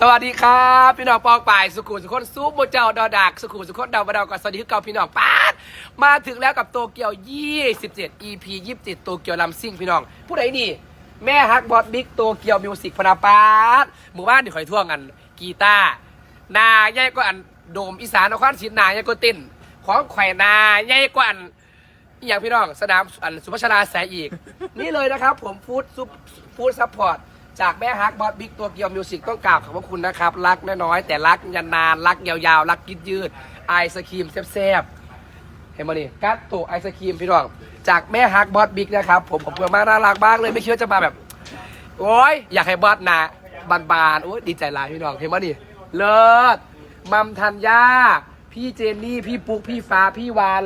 สวัสดีครับ พี่น้องปองป่ายสุขุมสุขนซูปโมเจ้าดอดักสุขุมสุขนดาวบดาวกับสวัสดีคือเก่าพี่น้องป้าดมาถึงแล้วกับโตเกียว 27 EP 27โตเกียวลำซิ่งพี่น้อง ผู้ใดนี่แม่ฮักบอสบิ๊กโตเกียวมิวสิกพนาปาดหมู่บ้านที่คอยท่วงกันกีตาร์นาใหญ่กว่าอันโดมอีสานนครศรีนาใหญ่กว่าเต้นของไข่นาใหญ่กว่าอันอหย่างพี่น้องสนามอันสุภาชราแสอีก นี่เลยนะครับผมฟู้ดซุปฟู้ดซัพพอร์ต จากแม่ฮักบอสบิ๊กตัวเกียวมิวสิกต้องกราบขอบพระคุณนะครับ รักน้อยๆแต่รักยันนาน รักยาวๆ รักยืดยืดไอศครีมแซ่บๆเห็นไหมนี่กัตโตไอศครีมพี่น้องจากแม่ฮักบอสบิ๊กนะครับผมผมเพื่อมากน่ารักมากเลยไม่คิดว่าจะมาแบบ โอ้ยอยากให้บอสหนาบานๆโอ้ยดีใจหลายพี่น้องเห็นไหมนี่เลิศมัมธัญญาพี่เจนนี่พี่ปุ๊กพี่ฟ้าพี่วัน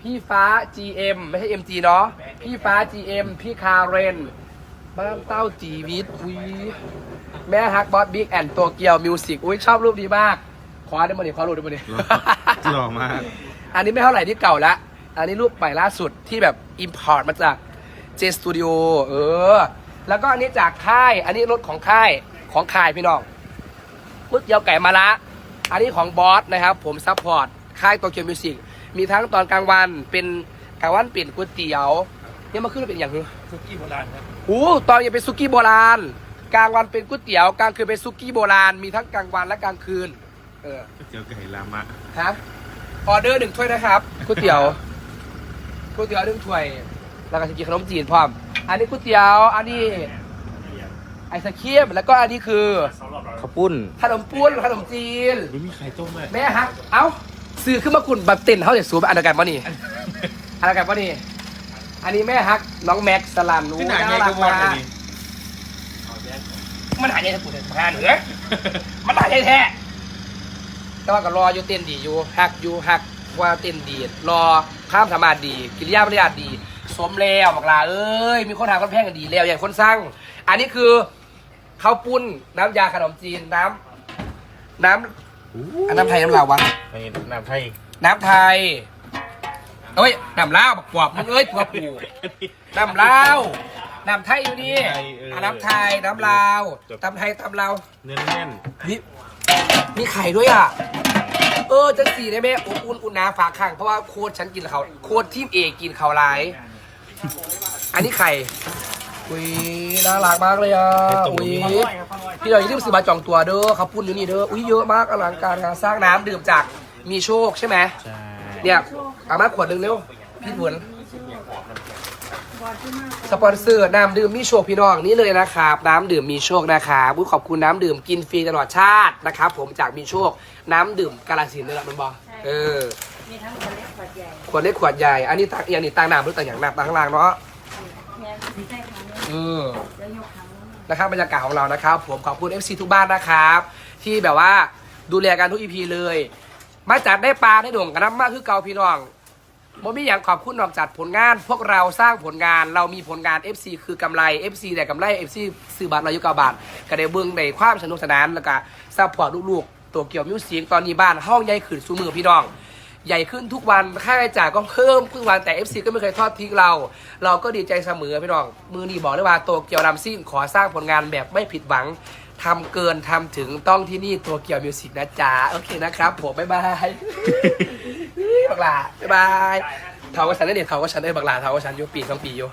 พี่ฟ้า GM ไม่ใช่ MG เนาะพี่ฟ้า GM พี่คาเรน บ้านเต้าจีวิทอุ้ยแม่ฮักบอสบิ๊กแอนตัวเกียวมิวสิกอุ้ยชอบรูปดีมากขอได้มาดิขอรูปได้มาดิหล่อมาก อันนี้ไม่เท่าไหร่ที่เก่าละ อันนี้รูปใหม่ล่าสุดที่แบบอิมพอร์ตมาจาก J Studio เออ แล้วก็อันนี้จากค่าย อันนี้รถของค่ายของค่ายพี่น้องก๋วยเตี๋ยวไก่มะระอันนี้ของบอสนะครับผมซัพพอร์ตค่ายโตเกียวมิวสิกมีทั้งตอนกลางวันเป็นกลางวันเปลี่ยนก๋วยเตี๋ยว เนี่ยมาขึ้นเป็นอย่างไรซุกี้โบราณครับโอ้ตอนเย็นเป็นซุกี้โบราณ กลางวันเป็นก๋วยเตี๋ยวกลางคืนเป็นซุกี้โบราณ มีทั้งกลางวันและกลางคืน เออก๋วยเตี๋ยวไก่ลามะฮะออเดอร์หนึ่งถ้วยนะครับก๋วยเตี๋ยวก๋วยเตี๋ยวหนึ่งถ้วย แล้วก็จะกินขนมจีนพร้อม อันนี้ก๋วยเตี๋ยวอันนี้ไอศครีมแล้วก็อันนี้คือข้าวปุ้นขนมปุ้นขนมจีนไม่มีไข่ต้มเลยแม่ฮักเอ้าซื้อขึ้นมากุ่นแบบเต้นเขาเดี๋ยวสูบอันเดียวกันปะนี่อันเดียวกันปะนี่ อันนี้แม่ฮักน้องแม็กซ์สลันโอ้ที่ไหนไงน่ารัก็กวอดมากนี่มันหายใจทั้งปุ่นทั้งงานเหนือมันหายใจแท้แต่ว่าก็รออยู่เต้นดีอยู่หักอยู่หักว่าเต้นดีรอข้ามสามารถดีกิริยามารยาทดี สมแล้วบอกลาเอ้ยมีคนหาคนแพงกันดีแล้วอย่างคนสร้างอันนี้คือข้าวปุ้นน้ำยาขนมจีนน้ำน้ำอันน้ำไทยน้ำลาววะในน้ำไทยน้ำไทย เอ้ยน้ำลาวบักกวบมึงเอ้ยตัวปูน้ำลาวน้ำไทยอยู่นี่อะน้ำไทยน้ำลาวตำไทยตำลาวเนื้อแน่นนี่มีไข่ด้วยอะ เออจังสีได้ไหมอุ่นอุ่นอุ่นน้ำฝากข้างเพราะว่าโค้ดฉันกินเขาโค้ดทีมเอกินเขาหลาย อันนี้ไข่อุ้ยน่ารักมากเลยอะอุ้ยพี่เราอย่าลืมซื้อมาจองตัวเด้อเขาพูดอยู่นี่เด้ออุ้ยเยอะมากอลังการงานสร้างน้ำดื่มจากมีโชคใช่ไหม ใช่เนี่ย เอามาขวดหนึ่งเร็ว พี่บุญสปอนเซอร์น้ำดื่มมีโชคพี่น้องนี่เลยนะครับ น้ำดื่มมีโชคนะครับอุ๊ยขอบคุณน้ำดื่มกินฟรีตลอดชาตินะครับ ผมจากมีโชค น้ำดื่มกาลสินธุ์นี่แหละมันบอกเออมีทั้งคนเล็กขวดใหญ่ขวดเล็กขวดใหญ่ อันนี้ตักอย่างนี้ตังน้ำหรือตังอย่างน้ำตังข้างล่างเนาะแค่สีใต้ครั้งนี้เออ แล้วยกครั้งนี้นะครับบรรยากาศของเรานะครับ ผมขอบคุณ FC ทุกบ้านนะครับ ที่แบบว่าดูแลกันทุก EP เลย มาจัดได้ปลาได้ด่งกันน้ำมากคือเกาพี่น้องบ่มีอย่างขอบคุณนอกจากผลงาน พวกเราสร้างผลงานเรามีผลงาน FC คือกำไร FC แต่กำไร FC ซื้อบัตรเราอยู่กับบัตรก็ได้เบิ่งในความสนุกสนานแล้วก็ซัพพอร์ตลูกๆตัวเกี่ยวมิวสิกตอนนี้บ้านห้องใหญ่ขึ้นสูมือพี่น้อง ใหญ่ขึ้นทุกวันค่าใช้จ่ายก็เพิ่มทุกวันแต่ FC ก็ไม่เคยทอดทิ้งเรา เราก็ดีใจเสมอพี่น้องมือนี้บอกเลยว่าตัวเกี่ยวดำซิ่งขอสร้างผลงานแบบไม่ผิดหวัง ทำเกินทำถึงต้องที่นี่ตัวเกียวมิวสิกนะจ๊ะ โอเคนะครับ ผม บ๊ายบายเฮ้ยบักหลาบ๊ายบายเท่ากับฉันได้เด็ดเท่ากับฉันได้บักหลาเท่ากับฉันอยู่ปีสองปีอยู่